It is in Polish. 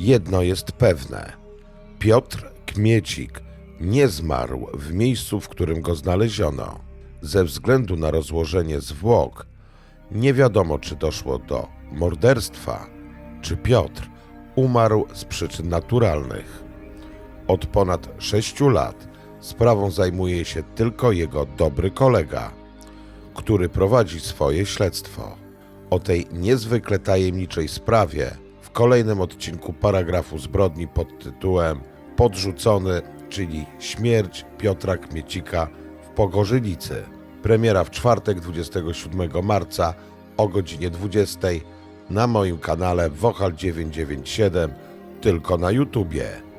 Jedno jest pewne. Piotr Kmiecik nie zmarł w miejscu, w którym go znaleziono. Ze względu na rozłożenie zwłok nie wiadomo, czy doszło do morderstwa, czy Piotr umarł z przyczyn naturalnych. Od ponad sześciu lat sprawą zajmuje się tylko jego dobry kolega, który prowadzi swoje śledztwo. O tej niezwykle tajemniczej sprawie w kolejnym odcinku paragrafu zbrodni pod tytułem Podrzucony, czyli śmierć Piotra Kmiecika w Pogorzylicy. Premiera w czwartek 27 marca o godzinie 20 na moim kanale Wochal 997 tylko na YouTubie.